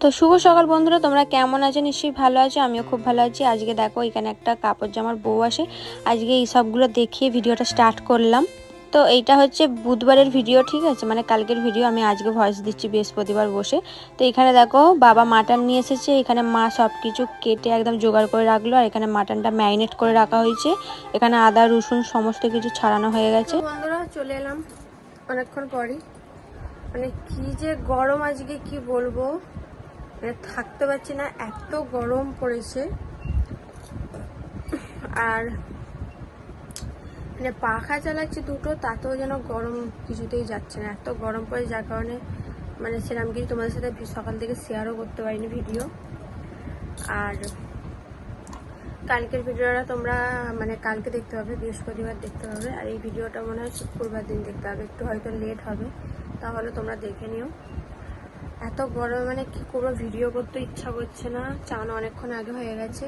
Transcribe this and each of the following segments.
তো শুভ সকাল বন্ধুরা, তোমরা কেমন আছো? নিশ্চয়ই ভালো আছো, আমিও খুব ভালো আছি। আজকে দেখো, এখানে একটা কাপড় জামার বউ আসে। আজকে এই সবগুলো দেখিয়ে ভিডিওটা স্টার্ট করলাম। তো এইটা হচ্ছে বুধবারের ভিডিও ঠিক আছে? মানে কালকের ভিডিও আমি আজকে ভয়েস দিচ্ছি বৃহস্পতিবার বসে। তো এখানে দেখো, বাবা মাটন নিয়ে এসেছে। এখানে মা সব কিছু কেটে একদম জোগাড় করে রাখল। আর এখানে মাটনটা ম্যারিনেট করে রাখা হয়েছে। এখানে আদা, রসুন, সমস্ত কিছু ছাড়ানো হয়ে গেছে। বন্ধুরা, চলে এলাম অনেকক্ষণ পরই। মানে কি যে গরম আজকে, কি বলব? মানে থাকতে পারছি না, এত গরম পড়েছে। আর মানে পাখা চালাচ্ছি দুটো, তাতেও যেন গরম কিছুতেই যাচ্ছে না। এত গরম পড়ে, যার কারণে মানে সেরকম কিছু তোমাদের সাথে সকাল থেকে শেয়ারও করতে পারিনি ভিডিও আর কালকের ভিডিওটা তোমরা মানে কালকে দেখতে পাবে, বৃহস্পতিবার দেখতে পাবে। আর এই ভিডিওটা মনে হয় শুক্রবার দিন দেখতে হবে, একটু হয়তো লেট হবে। তাহলে তোমরা দেখে নিও। এত গরম মানে কি করব ভিডিও করতে ইচ্ছা করছে না। চান অনেকক্ষণ আগে হয়ে গেছে।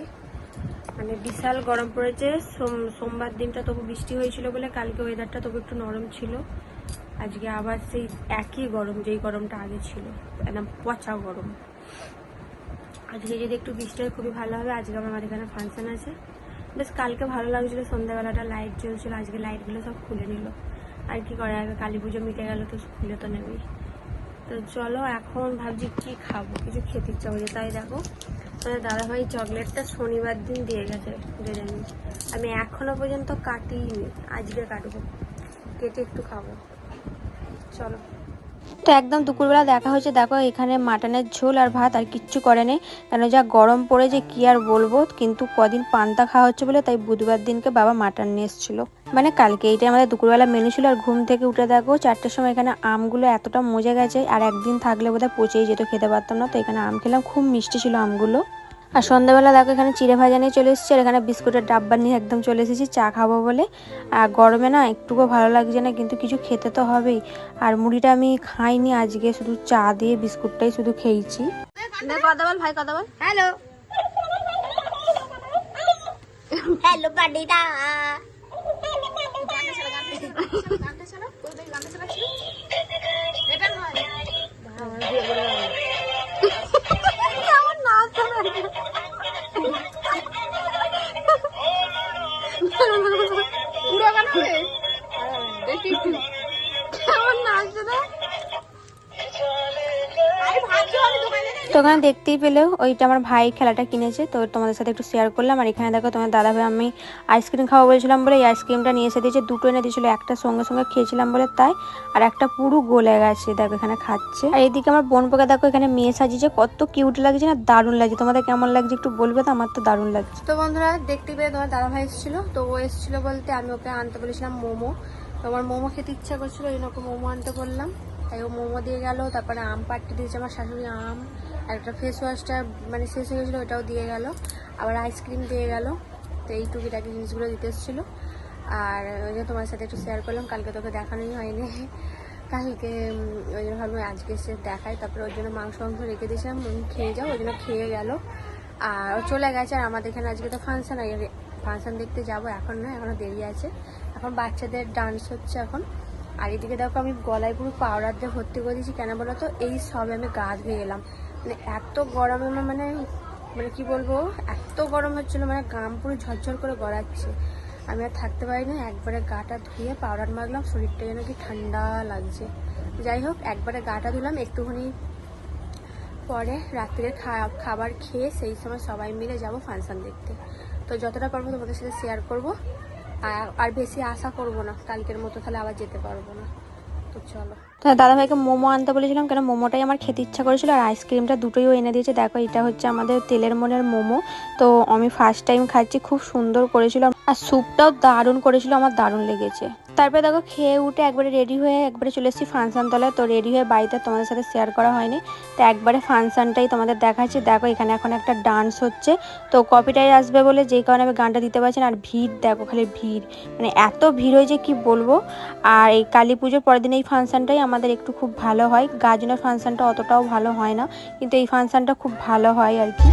মানে বিশাল গরম পড়েছে। সোম, সোমবার দিনটা তবু বৃষ্টি হয়েছিল বলে কালকে ওয়েদারটা তবু একটু নরম ছিল। আজকে আবার সেই একই গরম, যেই গরমটা আগে ছিল। একদম পচা গরম। আজকে যদি একটু বৃষ্টি হয়, খুবই ভালো হবে। আজকে আমার আমাদের এখানে ফাংশন আছে। বেশ, কালকে ভালো লাগছিল। সন্ধ্যাবেলাটা লাইট জ্বলছিল। আজকে লাইটগুলো সব খুলে নিল। আর কি করে আগে কালী পুজো মিটে গেলো তো খুলে তো নেবেই। তো চলো এখন ভাবছি কি খাব, কিছু খেতে ইচ্ছা হয়েছে তাই দেখো। মানে দাদাভাই চকলেটটা শনিবার দিন দিয়ে গেছে, বিরিয়ানি। আমি এখনও পর্যন্ত কাটিনি আজকে কাটবো। কেটে একটু খাব। চলো। তো একদম দুপুরবেলা দেখা হয়েছে, দেখো এখানে মাটনের ঝোল আর ভাত, আর কিচ্ছু করে নেই। কেন যা গরম পড়ে যে কি আর বলব, কিন্তু কদিন পান্তা খাওয়া হচ্ছে বলে, তাই বুধবার দিনকে বাবা মাটন নিয়ে এসেছিল। মানে কালকে এইটাই আমাদের দুপুরবেলা মেনু ছিল, আর ঘুম থেকে উঠে দেখো চারটের সময় এখানে আমগুলো এতটা মজে গেছে, আর একদিন থাকলে বোধহয় পচেই যেত, খেতে পারতাম না। তো এখানে আম খেলাম, খুব মিষ্টি ছিল আমগুলো। আর সন্ধ্যাবেলা দেখো এখানে চিড়ে ভাজা নিয়ে চলে এসেছি আর এখানে বিস্কুটের ডাব্বা নিয়ে একদম চলে এসেছি চা খাব বলে। আর গরমে না একটুকু ভালো লাগছে না কিন্তু কিছু খেতে তো হবেই। আর মুড়িটা আমি খাইনি আজকে শুধু চা দিয়ে বিস্কুটটাই শুধু খেয়েছি। কথা বল ভাই কথা বল। হ্যালো। হ্যালো えっ? তো ওখানে দেখতেই পেলেও ওইটা আমার ভাই খেলাটা কিনেছে, তো তোমাদের সাথে একটু শেয়ার করলাম। আর এখানে দেখো তোমার দাদা ভাই আমি আইসক্রিম খাওয়া বলেছিলাম বলে, এই আইসক্রিমটা নিয়ে এসে দিয়েছে, দুটো এনে দিয়েছিল, একটা সঙ্গে সঙ্গে খেয়েছিলাম বলে তাই, আর একটা পুরো গলে গেছে, দেখো এখানে খাচ্ছে। আর এদিকে আমার বোন পোকা, দেখো এখানে মেয়ে সাজিয়েছে, কত কিউট লাগছে না, দারুণ লাগছে। তোমাদের কেমন লাগছে একটু বলবে তো, আমার তো দারুণ লাগছে। তো বন্ধুরা দেখতে পেয়ে তোমার দাদা ভাই এসেছিল, তো ও এসেছিল বলতে আমি ওকে আনতে বলেছিলাম মোমো। তো আমার মোমো খেতে ইচ্ছা করছিল জন্য ওকে মোমো আনতে বললাম। তাই ও মোমো দিয়ে গেল, তারপরে আম পাট্টি দিয়েছে আমার শাশুড়ি আম। একটা ফেস ওয়াশটা মানে শেষ হয়ে গেছিল, ওটাও দিয়ে গেল। আবার আইসক্রিম দিয়ে গেল। তো এই টুকিটাকি জিনিসগুলো দিতে এসেছিল। আর ওই জন্য তোমার সাথে একটু শেয়ার করলাম, কালকে তোকে দেখানোই হয়নি। কালকে ওই জন্য ভাবলাম আজকে সে দেখায় তারপরে ওর জন্য মাংস মাংস রেখে দিয়েছিলাম খেয়ে যাও ওই জন্য খেয়ে গেল। আর ও চলে গেছে, আর আমাদের এখানে আজকে তো ফাংশান ফাংশন দেখতে যাব এখন না এখনও দেরি আছে। এখন বাচ্চাদের ডান্স হচ্ছে এখন। আর এদিকে দেখো আমি গলায় পুরো পাউডার দিয়ে ভর্তি করে দিয়েছি। কেন বলো তো? এই সবে আমি গা ধুয়ে এলাম। মানে এত গরমে মানে মানে কি বলব, এত গরম হচ্ছিল মানে গাম পুরো ঝরঝর করে গড়াচ্ছে। আমি আর থাকতে পারি না একবারে গাটা ধুয়ে পাউডার মাখলাম, শরীরটা যেন কি ঠান্ডা লাগছে। যাই হোক, একবারে গাটা ধুলাম, একটুখানি পরে রাত্রে খাবার খেয়ে সেই সময় সবাই মিলে যাব ফাংশন দেখতে। তো যতটা পারব তোমাদের সাথে শেয়ার করব। আর বেশি আশা করব না, কালকের মতো তাহলে আবার যেতে পারব না। তো চলো। তো দাদা ভাইকে মোমো আনতে বলেছিলাম, কেন মোমোটাই আমার খেতে ইচ্ছা করেছিল আর আইসক্রিমটা দুটোই এনে দিয়েছে। দেখো, এটা হচ্ছে আমাদের তেলের মনের মোমো। তো আমি ফার্স্ট টাইম খাচ্ছি, খুব সুন্দর করেছিল আর স্যুপটাও দারুণ করেছিল, আমার দারুণ লেগেছে। তারপরে দেখো, খেয়ে উঠে একবারে রেডি হয়ে একবারে চলে এসেছি ফাংশন তলায় তো রেডি হয়ে বাড়িতে তোমাদের সাথে শেয়ার করা হয়নি। তো একবারে ফাংশনটাই তোমাদের দেখাচ্ছি। দেখো, এখানে এখন একটা ডান্স হচ্ছে। তো কপিটাই আসবে বলে যেই কারণে আমি গানটা দিতে পারছি না। আর ভিড়, দেখো খালি ভিড়। মানে এত ভিড় হয়েছে, কি বলব? আর এই কালী পুজোর পরের দিন এই ফাংশনটাই আমাদের একটু খুব ভালো হয়। গাজনের ফাংশানটা অতটাও ভালো হয় না। কিন্তু এই ফাংশনটা খুব ভালো হয় আর কি।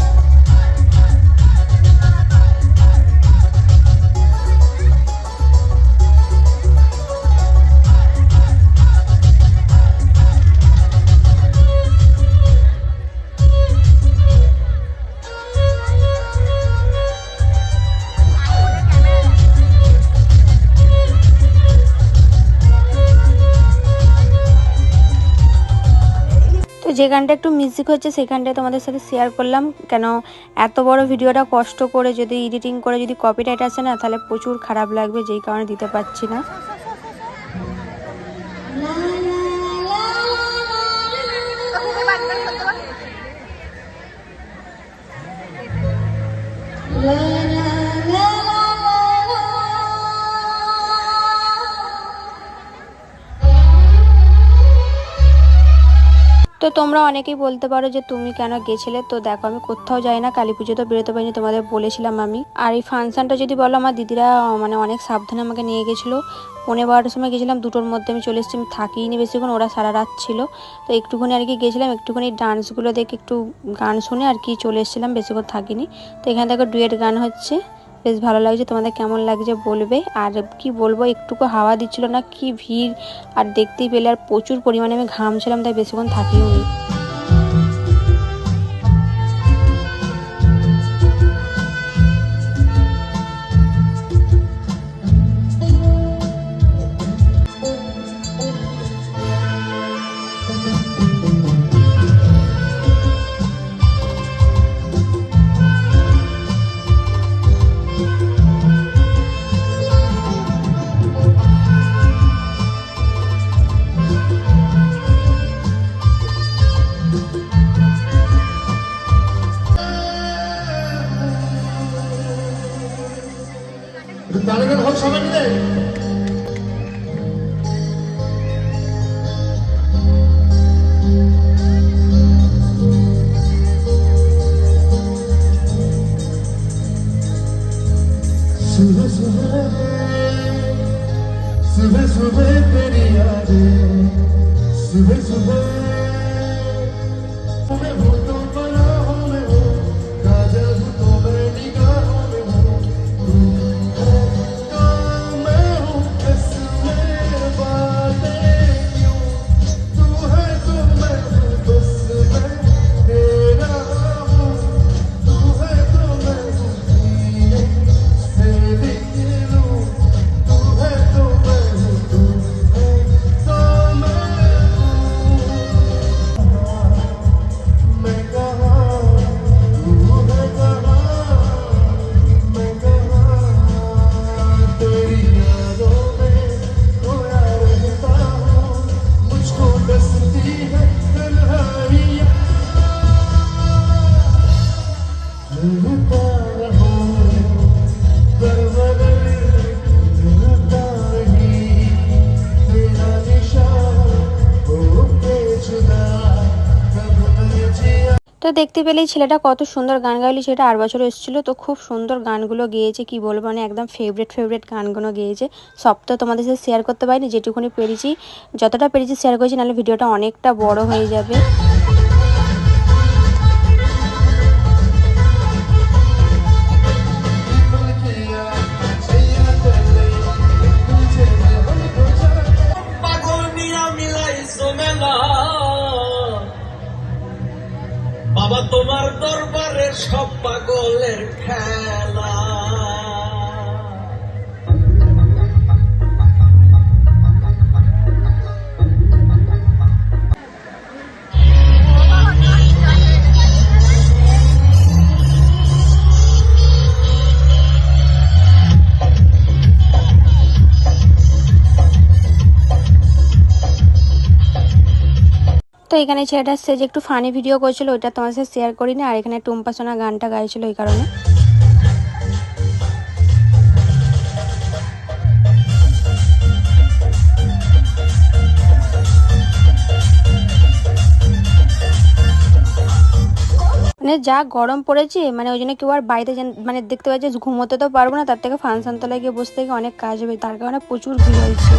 যেখানটা একটু মিউজিক হচ্ছে সেখানটায় তোমাদের সাথে শেয়ার করলাম কেন এত বড় ভিডিওটা কষ্ট করে যদি এডিটিং করে যদি কপিরাইট আসে না তাহলে প্রচুর খারাপ লাগবে যেই কারণে দিতে পারছি না তো তোমরা অনেকেই বলতে পারো যে তুমি কেন গেছিলে, তো দেখো আমি কোথাও যাই না, কালী পুজো তো বেরোতে পারিনি, তোমাদের বলেছিলাম আমি। আর এই ফাংশনটা যদি বলো, আমার দিদিরা মানে অনেক সাবধানে আমাকে নিয়ে গেছিল। পনেরো বারোটার সময় গেছিলাম, দুটোর মধ্যে আমি চলে এসেছি, আমি থাকিনি বেশিক্ষণ, ওরা সারা রাত ছিল। তো একটুখানি আর কি গেছিলাম, একটুখানি ডান্সগুলো দেখে একটু গান শুনে আর কি চলে এসেছিলাম, বেশিক্ষণ থাকিনি। তো এখানে দেখো ডুয়েট গান হচ্ছে। বেশ ভালো লাগছে তোমাদের কেমন লাগছে বলবে। আর কি বলব, একটুকু হাওয়া দিচ্ছিল না, কি ভিড়। আর দেখতেই পেলে আর প্রচুর পরিমাণে আমি ঘামছিলাম তাই বেশিক্ষণ থাকিও নি। সবাই মিলে Sıvı sıvı Sıvı sıvı beni yâre তো দেখতে পেলেই ছেলেটা কত সুন্দর গান গাইলি। সেটা আর বছর এসেছিল, তো খুব সুন্দর গানগুলো গেয়েছে, কি বলব মানে একদম ফেভারিট ফেভারিট গানগুলো গেয়েছে। সব তো তোমাদের সাথে শেয়ার করতে পারিনি, যেটুকুনি পেরেছি। যতটা পেরেছি শেয়ার করেছি, নাহলে ভিডিওটা অনেকটা বড় হয়ে যাবে। তো এখানে ছেলেটার যে একটু ফানি ভিডিও করেছিল, ওইটা তোমার সাথে শেয়ার করিনি, আর এখানে টুম্পা সোনা গানটা গাইছিল এই কারণে। মানে যা গরম পড়েছে মানে ওই জন্য কেউ আর বাড়িতে মানে দেখতে পাচ্ছে ঘুমোতে তো পারব না, তার থেকে ফাংশন তলায় গিয়ে বসে থেকে অনেক কাজ হবে, তার কারণে প্রচুর ভিড় হয়েছে।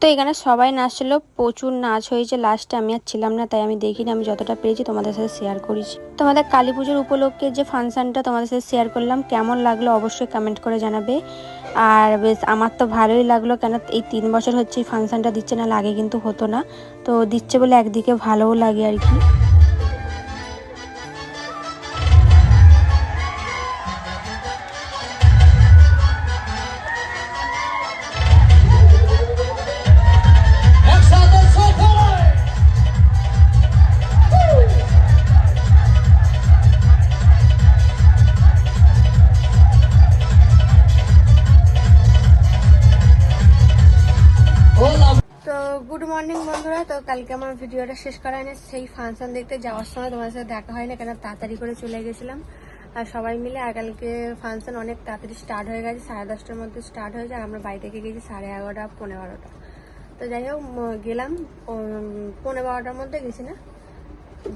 তো এখানে সবাই নাচছিল প্রচুর নাচ হয়েছে। লাস্টে আমি আর ছিলাম না, তাই আমি দেখিনি, আমি যতটা পেরেছি তোমাদের সাথে শেয়ার করেছি। তোমাদের কালী পুজোর উপলক্ষে যে ফাংশানটা তোমাদের সাথে শেয়ার করলাম, কেমন লাগল অবশ্যই কমেন্ট করে জানাবে। আর বেশ, আমার তো ভালোই লাগল, কেন এই তিন বছর হচ্ছে এই ফাংশানটা দিচ্ছে না, লাগে কিন্তু হতো না। তো দিচ্ছে বলে একদিকে ভালোও লাগে আর কি। মর্নিং, বন্ধুরা। তো কালকে আমার ভিডিওটা শেষ করা হয়নি। সেই ফাংশন দেখতে যাওয়ার সময় তোমার সাথে দেখা হয় না কেন তাড়াতাড়ি করে চলে গেছিলাম। আর সবাই মিলে, আর কালকে ফাংশন অনেক তাড়াতাড়ি স্টার্ট হয়ে গেছে, সাড়ে দশটার মধ্যে স্টার্ট হয়েছে, আর আমরা বাড়ি থেকে গেছি সাড়ে এগারোটা পনেরো বারোটা। তো যাই হোক গেলাম পনেরো বারোটার মধ্যে গেছি না?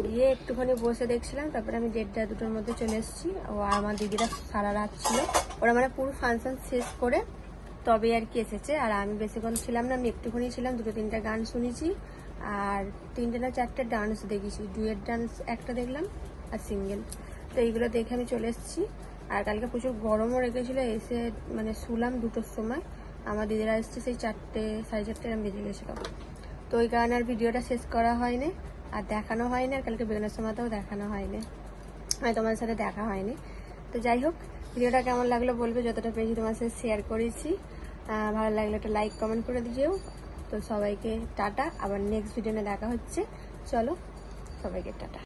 গিয়ে একটুখানি বসে দেখছিলাম, তারপরে আমি দেড়টা, দুটোর মধ্যে চলে এসেছি। ও আমার দিদিরা সারা রাত ছিল। ওরা মানে পুরো ফাংশন শেষ করে তবে আর কি এসেছে। আর আমি বেশিক্ষণ ছিলাম না, আমি একটুখানি ছিলাম, দুটো তিনটা গান শুনেছি। আর তিনটে না চারটে ডান্স দেখেছি ডুয়েট ডান্স একটা দেখলাম আর সিঙ্গেল তো এইগুলো দেখে আমি চলে এসেছি। আর কালকে প্রচুর গরমও রেখেছিল এসে মানে শুলাম দুটোর সময়। আমার দিদিরা এসছে সেই চারটে, সাড়ে চারটে এরম বেজে গেছিল তো ওই কারণে আর ভিডিওটা শেষ করা হয়নি, আর দেখানো হয়নি, আর কালকে বেগুনের সময়তেও দেখানো হয়নি। আর তোমাদের সাথে দেখা হয়নি। তো যাই হোক ভিডিওটা কেমন লাগল বলবে, যতটা পেয়েছি তোমার সাথে শেয়ার করেছি। ভালো লাগলে একটা লাইক কমেন্ট করে দিও। তো সবাইকে টাটা, আবার নেক্সট ভিডিও দেখা হচ্ছে। চলো, সবাইকে টাটা।